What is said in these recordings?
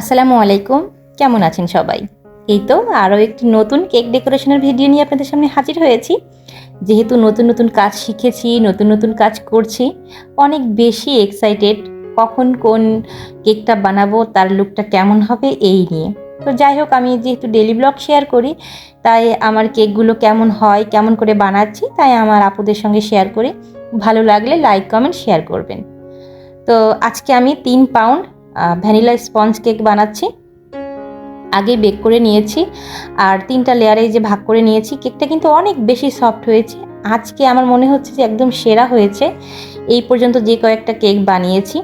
আসসালামু আলাইকুম। কেমন আছেন সবাই? এই তো আরও একটি নতুন কেক ডেকোরেশনের ভিডিও নিয়ে আপনাদের সামনে হাজির হয়েছি। যেহেতু নতুন নতুন কাজ শিখেছি, নতুন নতুন কাজ করছি, অনেক বেশি এক্সাইটেড কখন কোন কেকটা বানাবো, তার লুকটা কেমন হবে এই নিয়ে। তো যাই হোক, আমি যেহেতু ডেলি ব্লগ শেয়ার করি, তাই আমার কেকগুলো কেমন হয়, কেমন করে বানাচ্ছি, তাই আমার আপুদের সঙ্গে শেয়ার করি। ভালো লাগলে লাইক কমেন্ট শেয়ার করবেন। তো আজকে আমি তিন পাউন্ড ভ্যানিলা স্পঞ্জ কেক বানাচ্ছি। আগে বেক করে নিয়েছি। আর তিনটা লেয়ারে যে ভাগ করে নিয়েছি। কেকটা কিন্তু অনেক বেশি সফট হয়েছে। আজকে আমার মনে হচ্ছে যে একদম সেরা হয়েছে। এই পর্যন্ত যে কয়েকটা কেক বানিয়েছি।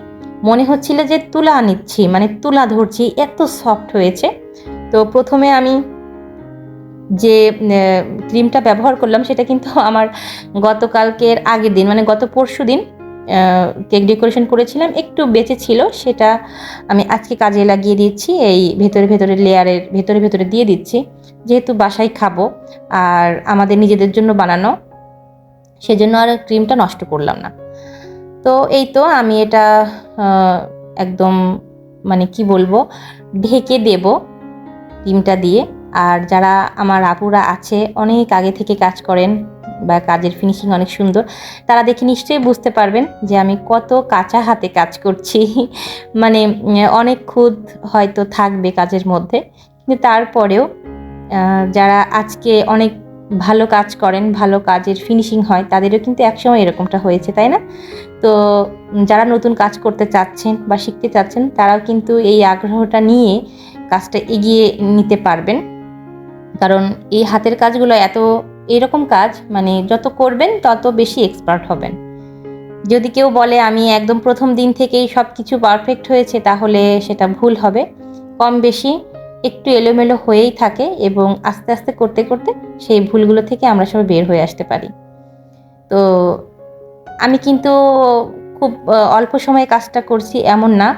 মনে হচ্ছিল যে তুলা নিচ্ছি মানে তুলা ধরছি, এত সফট হয়েছে। তো প্রথমে আমি যে ক্রিমটা ব্যবহার করলাম, সেটা কিন্তু আমার গতকালকের আগের দিন মানে গত পরশু দিন কেক ডেকোরেশন করেছিলাম, একটু বেঁচে ছিল, সেটা আমি আজকে কাজে লাগিয়ে দিচ্ছি, এই ভেতরে ভেতরে লেয়ারের ভেতরে ভেতরে দিয়ে দিচ্ছি। যেহেতু বাসায় খাব আর আমাদের নিজেদের জন্য বানানো, সেজন্য আর ক্রিমটা নষ্ট করলাম না। তো এই তো আমি এটা একদম মানে কি বলব, ঢেকে দেব ক্রিমটা দিয়ে। আর যারা আমার আপুরা আছে, অনেক আগে থেকে কাজ করেন বা কাজের ফিনিশিং অনেক সুন্দর, তারা দেখে নিশ্চয়ই বুঝতে পারবেন যে আমি কত কাঁচা হাতে কাজ করছি। মানে অনেক খুদ হয়তো থাকবে কাজের মধ্যে। কিন্তু তারপরেও যারা আজকে অনেক ভালো কাজ করেন, ভালো কাজের ফিনিশিং হয়, তাদেরও কিন্তু একসময় এরকমটা হয়েছে, তাই না? তো, যারা নতুন কাজ করতে চাচ্ছেন বা শিখতে চাচ্ছেন, তারাও কিন্তু এই আগ্রহটা নিয়ে কাজটা এগিয়ে নিতে পারবেন। কারণ এই হাতের কাজগুলো এত এরকম কাজ মানে যত করবেন, তত বেশি এক্সপার্ট হবেন। যদি কেউ বলে, আমি একদম প্রথম দিন থেকেই সব কিছু পারফেক্ট হয়েছে, তাহলে সেটা ভুল হবে। কম বেশি একটু এলোমেলো হয়েই থাকে এবং আস্তে আস্তে করতে করতে সেই ভুলগুলো থেকে আমরা সবাই বের হয়ে আসতে পারি। তো আমি কিন্তু খুব অল্প সময়ে কাজটা করছি এমন না।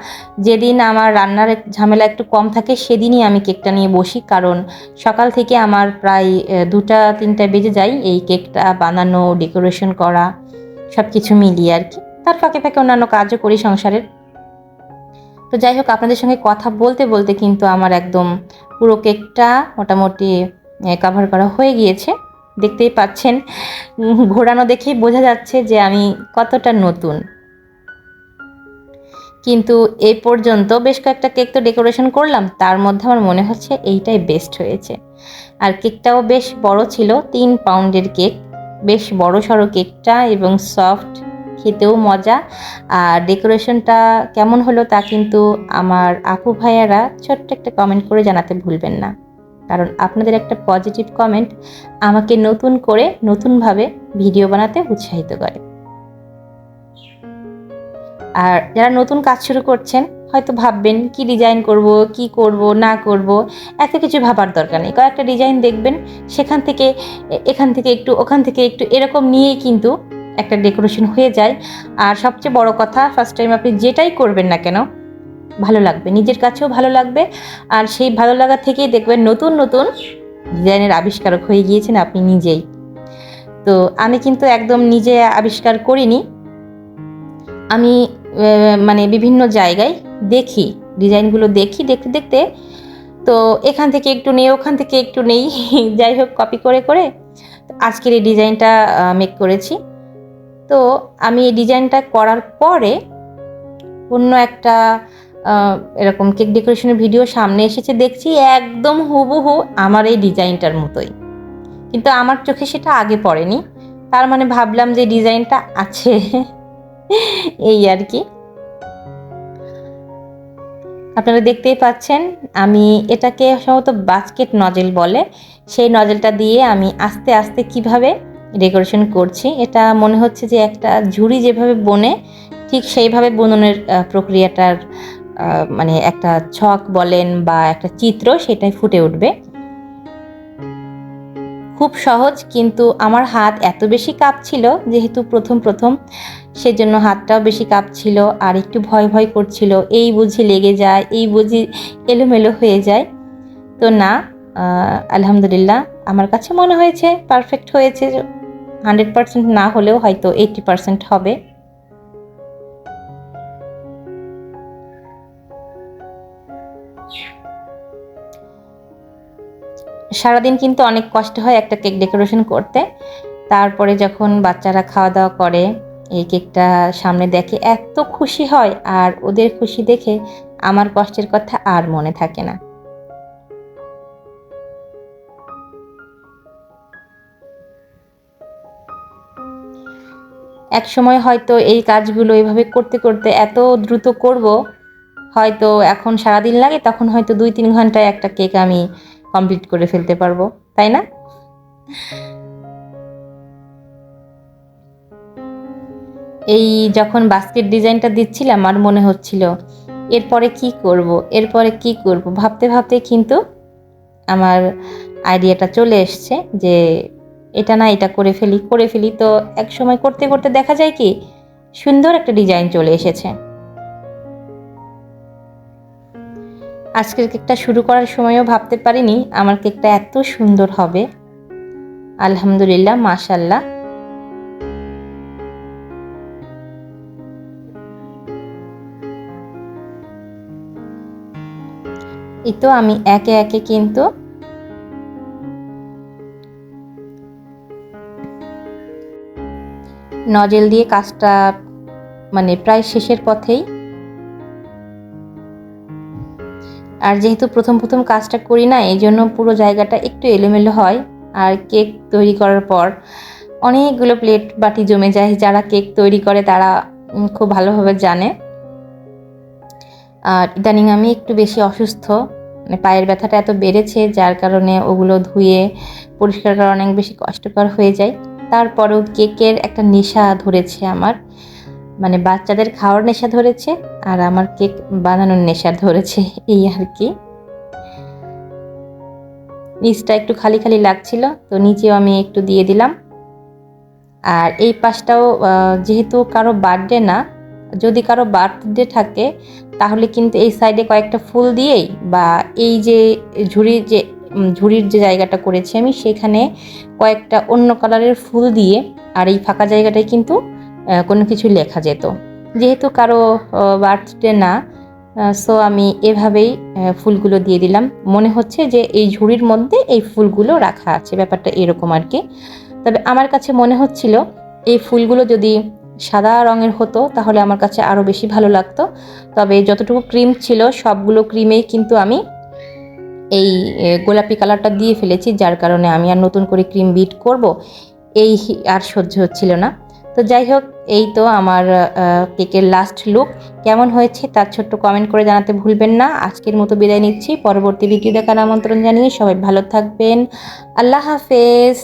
যেদিন আমার রান্নার ঝামেলা একটু কম থাকে সেদিনই আমি কেকটা নিয়ে বসি। কারণ সকাল থেকে আমার প্রায় দুটা তিনটা বেজে যায় এই কেকটা বানানো, ডেকোরেশন করা সব কিছু মিলিয়ে আর কি। তার ফাঁকে ফাঁকে অন্যান্য কাজও করি সংসারের। তো যাই হোক, আপনাদের সঙ্গে কথা বলতে বলতে কিন্তু আমার একদম পুরো কেকটা মোটামুটি কাভার করা হয়ে গিয়েছে। দেখতেই পাচ্ছেন, ঘোরানো দেখেই বোঝা যাচ্ছে যে আমি কতটা নতুন। কিন্তু এই পর্যন্ত বেশ কয়েকটা কেক তো ডেকোরেশন করলাম, তার মধ্যে আমার মনে হচ্ছে এইটাই বেস্ট হয়েছে। আর কেকটাও বেশ বড় ছিল, তিন পাউন্ডের কেক, বেশ বড় সড়ো কেকটা এবং সফট খেতেও মজা। আর ডেকোরেশনটা কেমন হলো তা কিন্তু আমার আপু ভাইয়ারা ছোট্ট একটা কমেন্ট করে জানাতে ভুলবেন না। কারণ আপনাদের একটা পজিটিভ কমেন্ট আমাকে নতুন করে নতুনভাবে ভিডিও বানাতে উৎসাহিত করে। আর যারা নতুন কাজ শুরু করছেন, হয়তো ভাববেন, কি ডিজাইন করব, কি করব, না করব, এত কিছু ভাবার দরকার নেই। কয়েকটা ডিজাইন দেখবেন, সেখান থেকে এখান থেকে একটু, ওখান থেকে একটু, এরকম নিয়েই কিন্তু একটা ডেকোরেশন হয়ে যায়। আর সবচেয়ে বড় কথা ফার্স্ট টাইম আপনি যেটাই করবেন না কেন, ভালো লাগবে। নিজের কাছেও ভালো লাগবে। আর সেই ভালো লাগা থেকেই দেখবেন নতুন নতুন ডিজাইনের আবিষ্কারক হয়ে গিয়েছেন আপনি নিজেই। তো আমি কিন্তু একদম নিজে আবিষ্কার করিনি। আমি মানে বিভিন্ন জায়গায় দেখি, ডিজাইনগুলো দেখি, দেখতে দেখতে। তো এখান থেকে একটু নেই, ওখান থেকে একটু নেই। যাই হোক কপি করে করে আজকের এই ডিজাইনটা মেক করেছি। তো আমি এই ডিজাইনটা করার পরে অন্য একটা এরকম কেক ডেকোরেশনের ভিডিও সামনে এসেছে, দেখছি একদম হুবহু আমার এই ডিজাইনটার মতোই। কিন্তু আমার চোখে সেটা আগে পড়েনি। তার মানে ভাবলাম যে ডিজাইনটা আছে। এই আর কি। আপনারা দেখতেই পাচ্ছেন, আমি এটাকে সম্ভবত বাস্কেট নজেল বলে। সেই নজেলটা দিয়ে আমি আস্তে আস্তে কীভাবে ডেকোরেশন করছি, এটা মনে হচ্ছে যে একটা ঝুড়ি যেভাবে বনে, ঠিক সেইভাবে বুননের প্রক্রিয়াটার মানে একটা ছক বলেন বা একটা চিত্র সেটাই ফুটে উঠবে। খুব সহজ, কিন্তু আমার হাত এত বেশি কাঁপছিল যেহেতু প্রথম প্রথম। সেজন্য হাতটাও বেশি কাঁপছিল আর একটু ভয় ভয় করছিল। এই বুঝি লেগে যায়, এই বুঝি এলোমেলো হয়ে যায়। তো না আলহামদুলিল্লাহ, আমার কাছে মনে হয়েছে পারফেক্ট হয়েছে। হান্ড্রেড পার্সেন্ট না হলেও হয়তো এইটি পার্সেন্ট হবে। সারাদিন কিন্তু অনেক কষ্ট হয় একটা কেক ডেকোরেশন করতে। তারপরে যখন বাচ্চারা খাওয়া দাওয়া করে, এই কেকটা সামনে দেখে এত খুশি হয় আর ওদের খুশি দেখে আমার কষ্টের কথা আর মনে থাকে না। এক সময় হয়তো এই কাজগুলো এভাবে করতে করতে এত দ্রুত করব, হয়তো এখন সারাদিন লাগে, তখন হয়তো দুই তিন ঘন্টায় একটা কেক আমি কমপ্লিট করে ফেলতে পারব, তাই না? এই যখন বাস্কেট ডিজাইনটা দিচ্ছিলাম, আমার মনে হচ্ছিল, এরপরে কি করব, এরপরে কি করব? ভাবতে ভাবতে কিন্তু আমার আইডিয়াটা চলে এসছে যে, এটা না, এটা করে ফেলি করে ফেলি। তো এক সময় করতে করতে দেখা যায় কি, সুন্দর একটা ডিজাইন চলে এসেছে। আজকের কেকটা শুরু করার সময়ও ভাবতে পারিনি আমার কেকটা এত সুন্দর হবে। আলহামদুলিল্লাহ মাশাল্লাহ এই তো আমি একে একে কিন্তু নজেল দিয়ে কাজটা মানে প্রায় শেষের পথেই আর যেহেতু প্রথম প্রথম কাজটা করি না এই জন্য পুরো জায়গাটা একটু এলোমেলো হয়। আর কেক তৈরি করার পর অনেকগুলো প্লেট বাটি জমে যায়, যারা কেক তৈরি করে তারা খুব ভালোভাবে জানে। আর ইদানিং আমি একটু বেশি অসুস্থ মানে পায়ের ব্যথাটা এত বেড়েছে, যার কারণে ওগুলো ধুয়ে পরিষ্কার করা অনেক বেশি কষ্টকর হয়ে যায়। তারপরেও কেকের একটা নেশা ধরেছে আমার। মানে বাচ্চাদের খাওয়ার নেশা ধরেছে আর আমার কেক বানানোর নেশা ধরেছে, এই আর কি। নিচটা একটু খালি খালি লাগছিল, তো নিচেও আমি একটু দিয়ে দিলাম। আর এই পাশটাও যেহেতু কারও বার্থডে না, যদি কারও বার্থডে থাকে, তাহলে কিন্তু এই সাইডে কয়েকটা ফুল দিয়েই বা এই যে ঝুড়ির যে ঝুড়ির যে জায়গাটা করেছি আমি, সেখানে কয়েকটা অন্য কালারের ফুল দিয়ে আর এই ফাঁকা জায়গাটায় কিন্তু কোনো কিছু লেখা যেত। যেহেতু কারও বার্থডে না সো আমি এভাবেই ফুলগুলো দিয়ে দিলাম। মনে হচ্ছে যে এই ঝুড়ির মধ্যে এই ফুলগুলো রাখা আছে, ব্যাপারটা এরকম আর কি। তবে আমার কাছে মনে হচ্ছিল, এই ফুলগুলো যদি সাদা রঙের হতো, তাহলে আমার কাছে আরও বেশি ভালো লাগতো। তবে যতটুকু ক্রিম ছিল, সবগুলো ক্রিমেই কিন্তু আমি এই গোলাপি কালারটা দিয়ে ফেলেছি, যার কারণে আমি আর নতুন করে ক্রিম বিট করব, এই আর সহ্য হচ্ছিল না। তো যাই হোক, এই তো আমার কেকের লাস্ট লুক কেমন হয়েছে তার ছোট্ট কমেন্ট করে জানাতে ভুলবেন না। আজকের মতো বিদায় নিচ্ছি। পরবর্তী ভিডিও দেখার আমন্ত্রণ জানিয়ে সবাই ভালো থাকবেন। আল্লাহ হাফেজ।